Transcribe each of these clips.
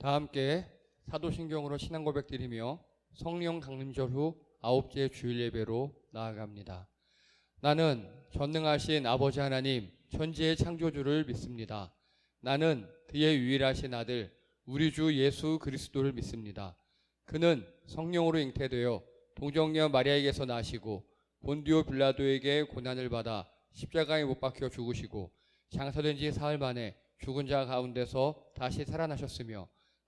다 함께 사도신경으로 신앙 고백 드리며 성령 강림절 후 아홉째 주일 예배로 나아갑니다. 나는 전능하신 아버지 하나님 천지의 창조주를 믿습니다. 나는 그의 유일하신 아들 우리 주 예수 그리스도를 믿습니다. 그는 성령으로 잉태되어 동정녀 마리아에게서 나시고 본디오 빌라도에게 고난을 받아 십자가에 못 박혀 죽으시고 장사된 지 사흘 만에 죽은 자 가운데서 다시 살아나셨으며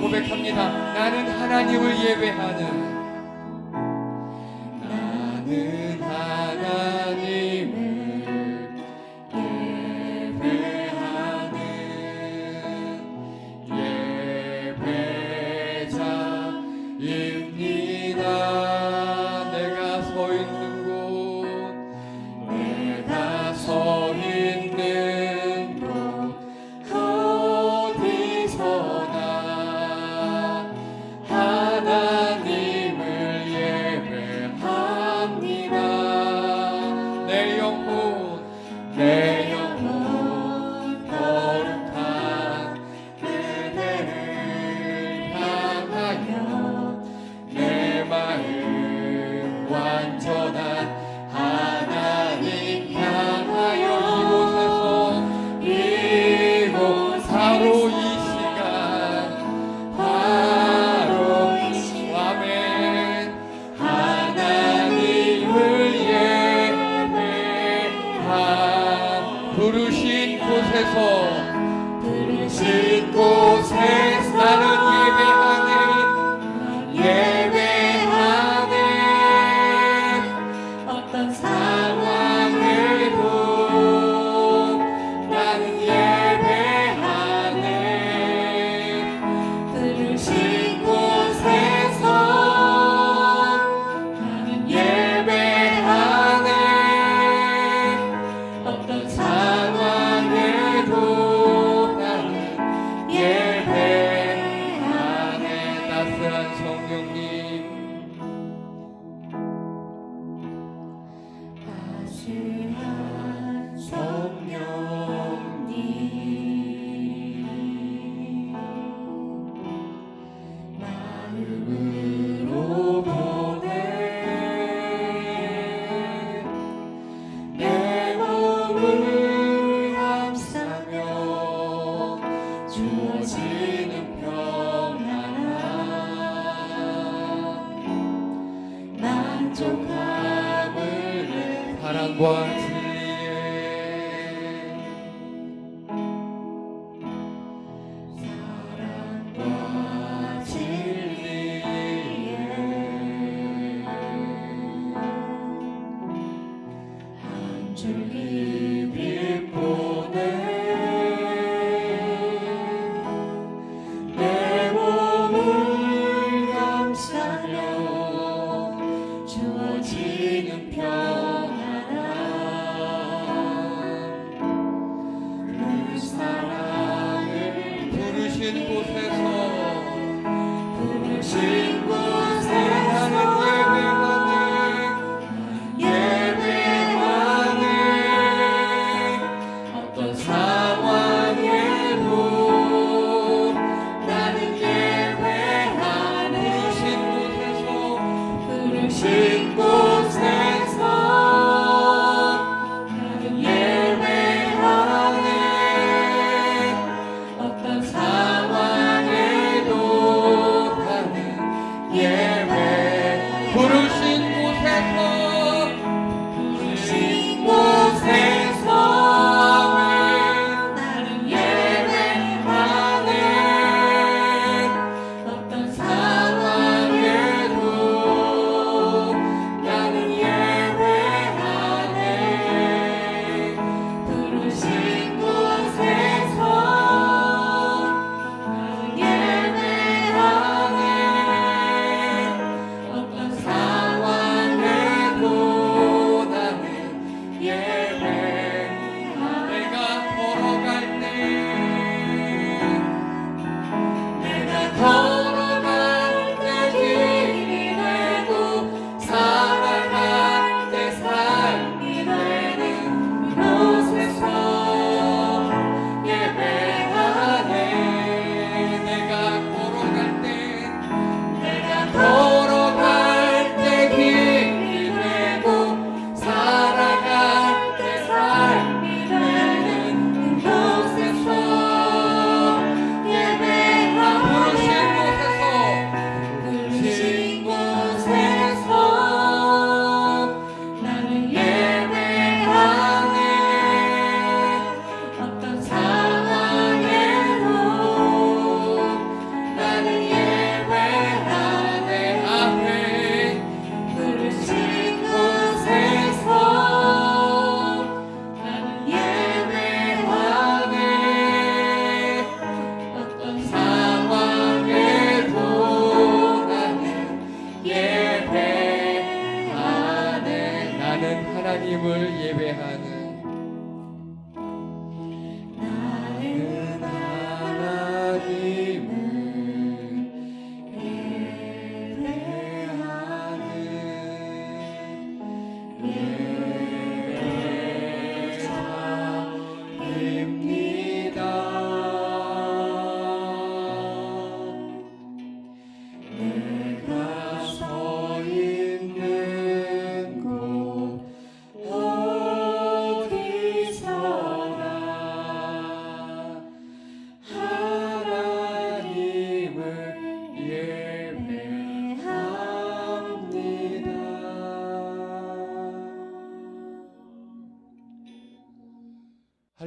고백합니다. 나는 하나님을 예배 내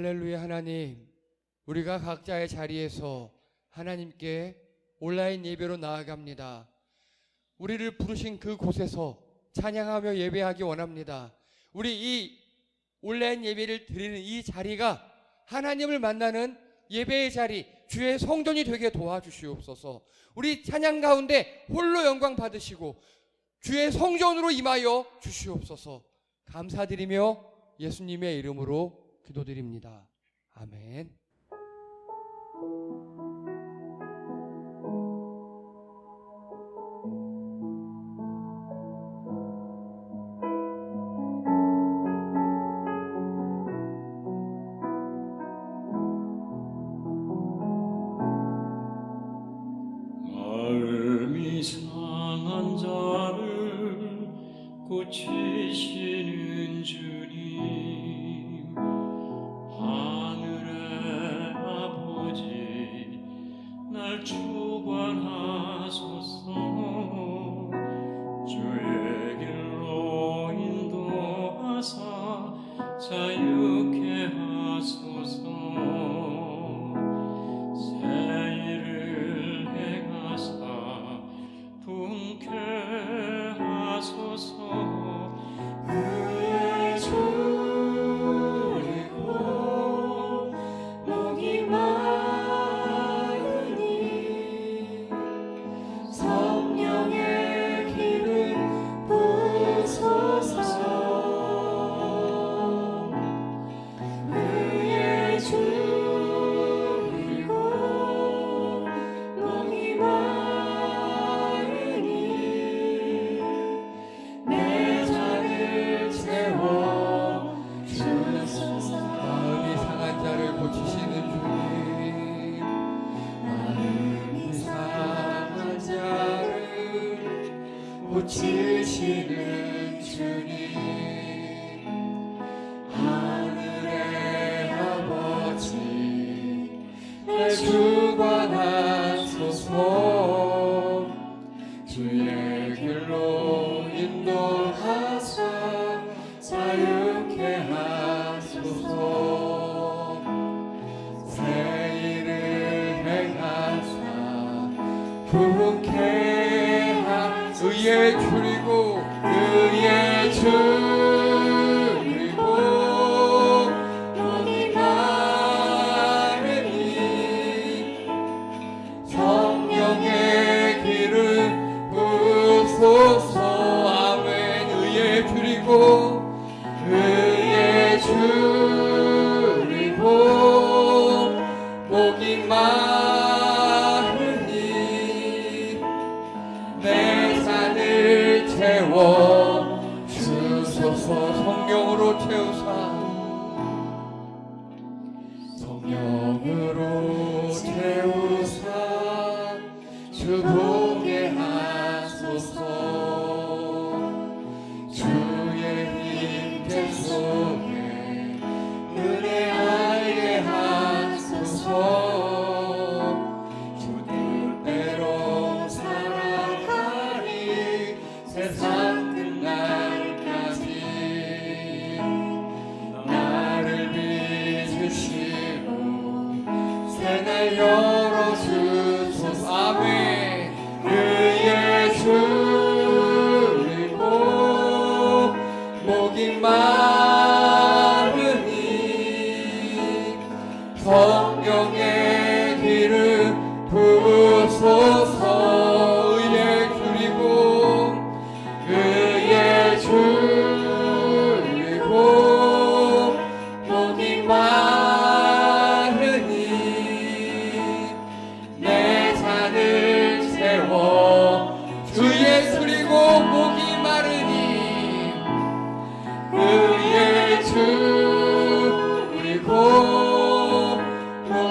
할렐루야 하나님, 우리가 각자의 자리에서 하나님께 온라인 예배로 나아갑니다. 우리를 부르신 그 곳에서 찬양하며 예배하기 원합니다. 우리 이 온라인 예배를 드리는 이 자리가 하나님을 만나는 예배의 자리, 주의 성전이 되게 도와주시옵소서. 우리 찬양 가운데 홀로 영광 받으시고 주의 성전으로 임하여 주시옵소서. 감사드리며 예수님의 이름으로 기도드립니다. 아멘. 마음이 상한 자를 고치시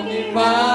me mais.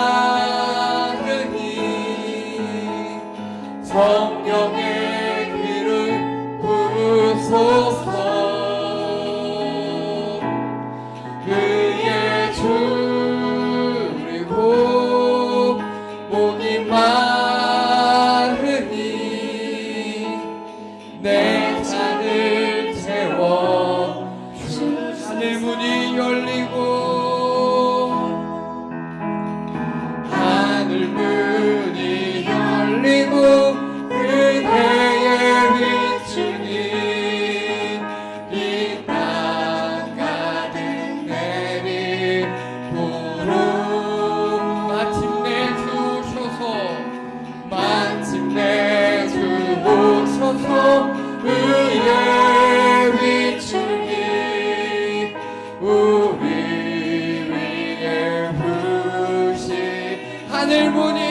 하늘 문이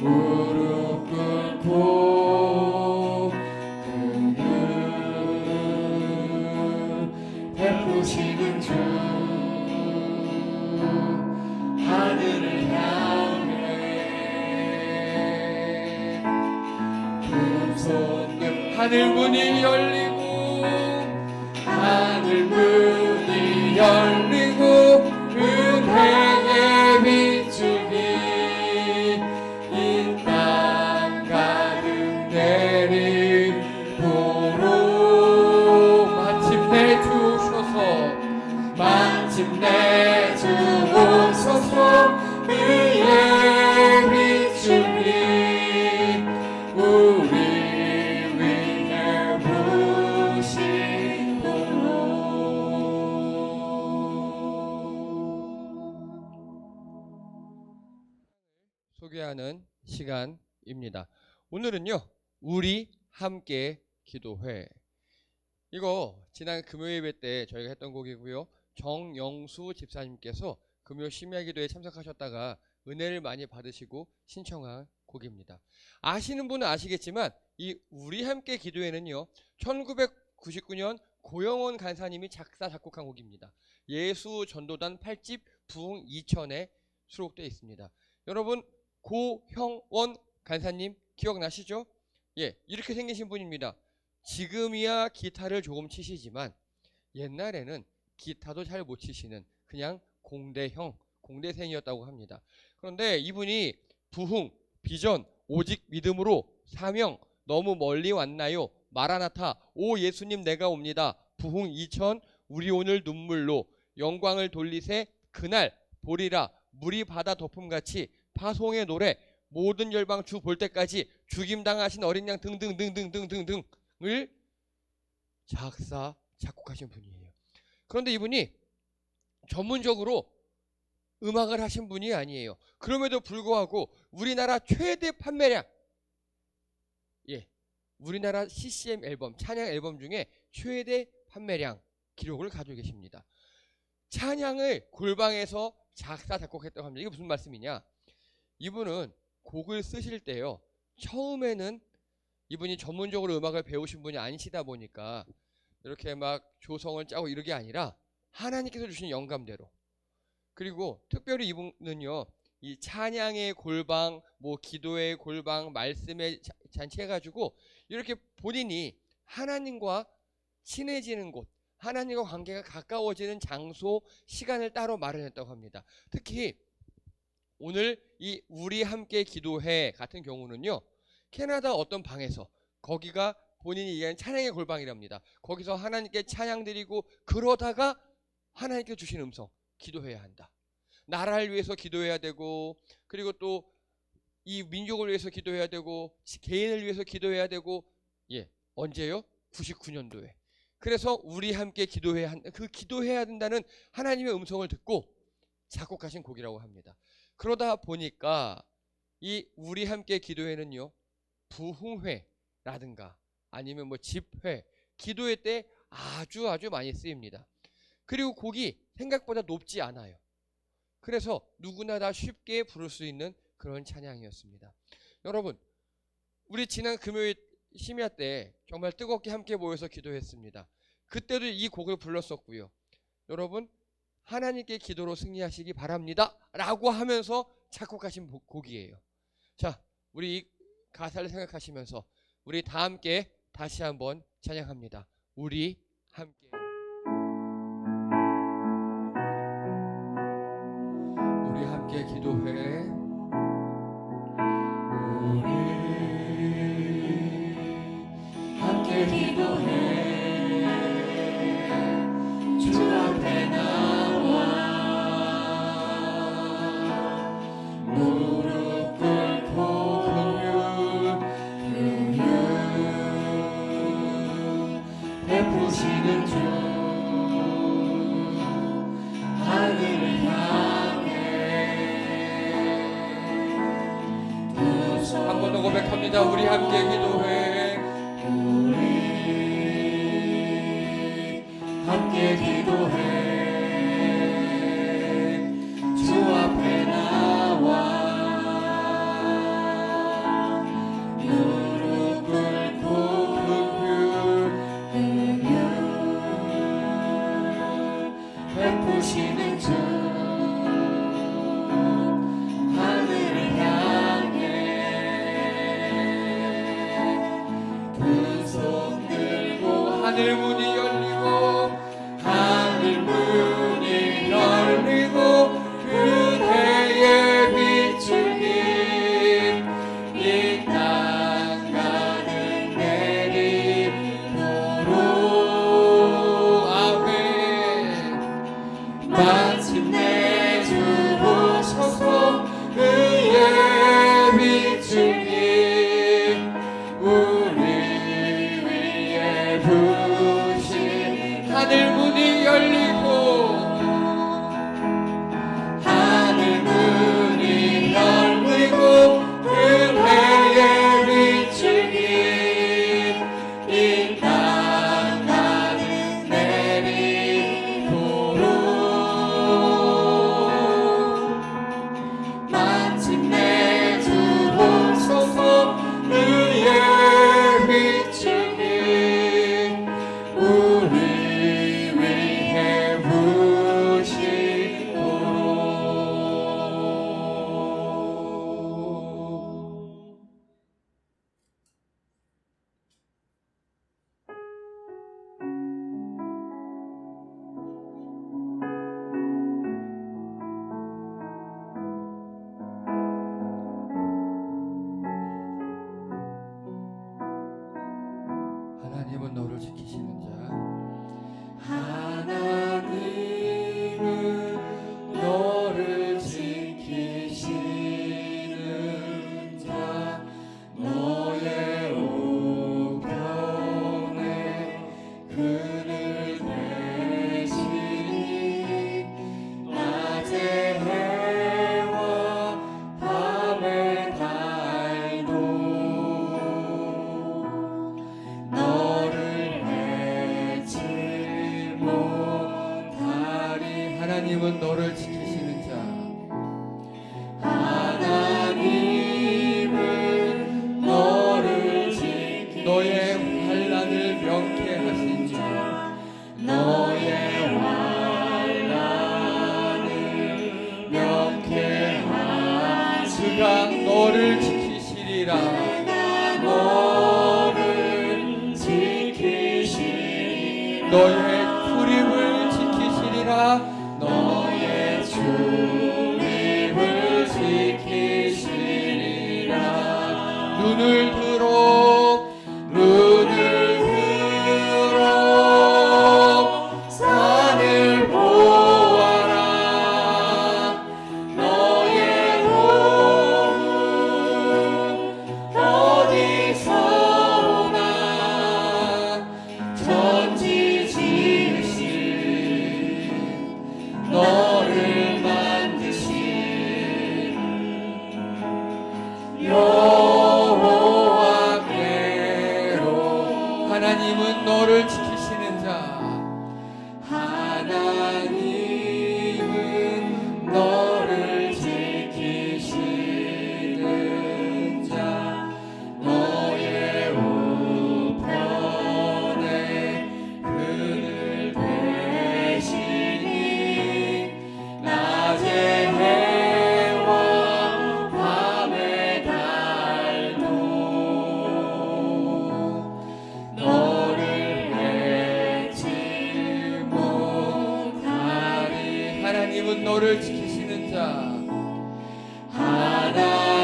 무 소개하는 시간입니다. 오늘은요, 우리 함께 기도회. 이거 지난 금요 예배 때 저희가 했던 곡이고요. 정영수 집사님께서 금요 심야 기도에 참석하셨다가 은혜를 많이 받으시고 신청한 곡입니다. 아시는 분은 아시겠지만 이 우리 함께 기도회는요. 1999년 고영원 간사님이 작사 작곡한 곡입니다. 예수 전도단 8집 부흥 2천에 수록되어 있습니다. 여러분 고형원 간사님 기억나시죠? 예, 이렇게 생기신 분입니다. 지금이야 기타를 조금 치시지만 옛날에는 기타도 잘 못 치시는 그냥 공대형, 공대생이었다고 합니다. 그런데 이분이 부흥, 비전, 오직 믿음으로 사명, 너무 멀리 왔나요? 마라나타, 오 예수님 내가 옵니다. 부흥 2000, 우리 오늘 눈물로 영광을 돌리세 그날 보리라 물이 바다 덮음같이 파송의 노래 모든 열방 주 볼 때까지 죽임 당하신 어린 양 등등등등등등등을 작사 작곡하신 분이에요. 그런데 이분이 전문적으로 음악을 하신 분이 아니에요. 그럼에도 불구하고 우리나라 최대 판매량 예. 우리나라 CCM 앨범 찬양 앨범 중에 최대 판매량 기록을 가지고 계십니다. 찬양을 골방에서 작사 작곡했다고 합니다. 이게 무슨 말씀이냐? 이분은 곡을 쓰실 때요. 처음에는 이분이 전문적으로 음악을 배우신 분이 아니시다 보니까 이렇게 막 조성을 짜고 이런 게 아니라 하나님께서 주신 영감대로 그리고 특별히 이분은요 이 찬양의 골방 뭐 기도의 골방 말씀의 자- 잔치 해가지고 이렇게 본인이 하나님과 친해지는 곳 하나님과 관계가 가까워지는 장소 시간을 따로 마련했다고 합니다 특히 오늘 이 우리 함께 기도회 같은 경우는요 캐나다 어떤 방에서 거기가 본인이 얘기하는 찬양의 골방이랍니다. 거기서 하나님께 찬양 드리고 그러다가 하나님께 주신 음성 기도해야 한다. 나라를 위해서 기도해야 되고 그리고 또 이 민족을 위해서 기도해야 되고 개인을 위해서 기도해야 되고 예 언제요? 99년도에 그래서 우리 함께 기도해야 한 그 기도해야 된다는 하나님의 음성을 듣고 작곡하신 곡이라고 합니다. 그러다 보니까 이 우리 함께 기도회는요 부흥회라든가 아니면 뭐 집회, 기도회 때 아주 아주 많이 쓰입니다. 그리고 곡이 생각보다 높지 않아요. 그래서 누구나 다 쉽게 부를 수 있는 그런 찬양이었습니다. 여러분, 우리 지난 금요일 심야 때 정말 뜨겁게 함께 모여서 기도했습니다. 그때도 이 곡을 불렀었고요. 여러분, 하나님께 기도로 승리하시기 바랍니다. 라고 하면서 작곡하신 곡이에요. 자, 우리 이 가사를 생각하시면서 우리 다 함께 다시 한번 찬양합니다. 우리 함께. 우리 함께 기도해. 우리 함께 기도해. 베푸시는 주. 하늘을 향해 한 번 더 고백합니다. 우리 함께 기도. 하나님은 너를 지키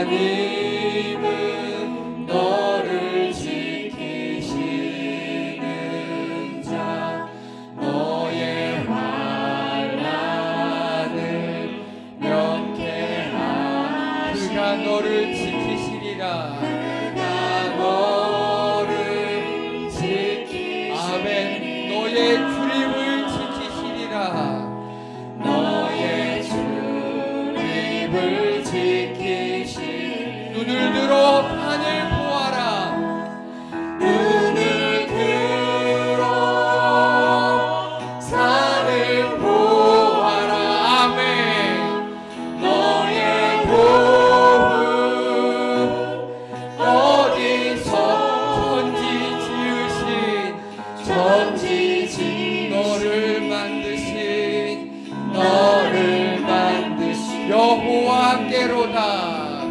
Amen. 은혜로다.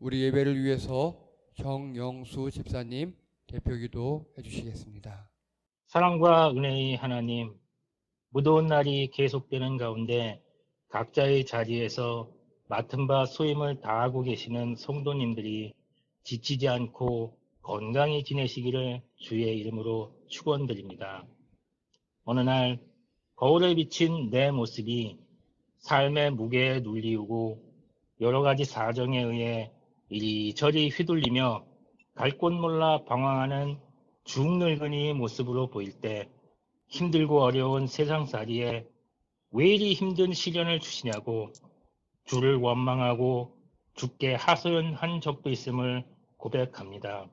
우리 예배를 위해서 정영수 집사님 대표기도 해주시겠습니다. 사랑과 은혜의 하나님, 무더운 날이 계속되는 가운데 각자의 자리에서 맡은 바 소임을 다하고 계시는 성도님들이 지치지 않고 건강히 지내시기를 주의 이름으로 축원드립니다. 어느 날 거울에 비친 내 모습이 삶의 무게에 눌리우고 여러 가지 사정에 의해 이리저리 휘둘리며 갈 곳 몰라 방황하는 중늙은이의 모습으로 보일 때 힘들고 어려운 세상살이에 왜 이리 힘든 시련을 주시냐고 주를 원망하고 주께 하소연한 적도 있음을 고백합니다.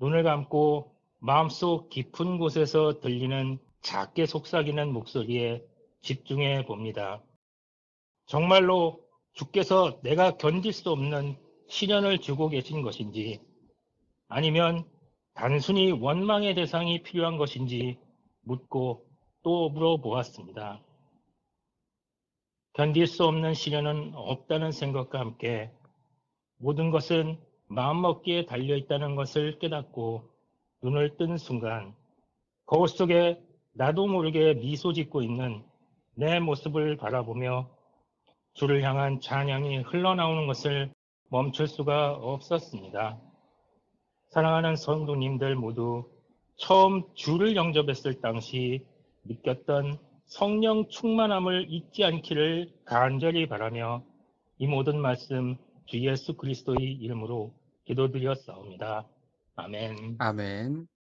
눈을 감고 마음속 깊은 곳에서 들리는 작게 속삭이는 목소리에 집중해 봅니다. 정말로 주께서 내가 견딜 수 없는 시련을 주고 계신 것인지 아니면 단순히 원망의 대상이 필요한 것인지 묻고 또 물어보았습니다. 견딜 수 없는 시련은 없다는 생각과 함께 모든 것은 마음먹기에 달려있다는 것을 깨닫고 눈을 뜬 순간 거울 속에 나도 모르게 미소 짓고 있는 내 모습을 바라보며 주를 향한 찬양이 흘러나오는 것을 멈출 수가 없었습니다. 사랑하는 성도님들 모두 처음 주를 영접했을 당시 느꼈던 성령 충만함을 잊지 않기를 간절히 바라며 이 모든 말씀 주 예수 그리스도의 이름으로 기도드렸사옵니다. 아멘. 아멘.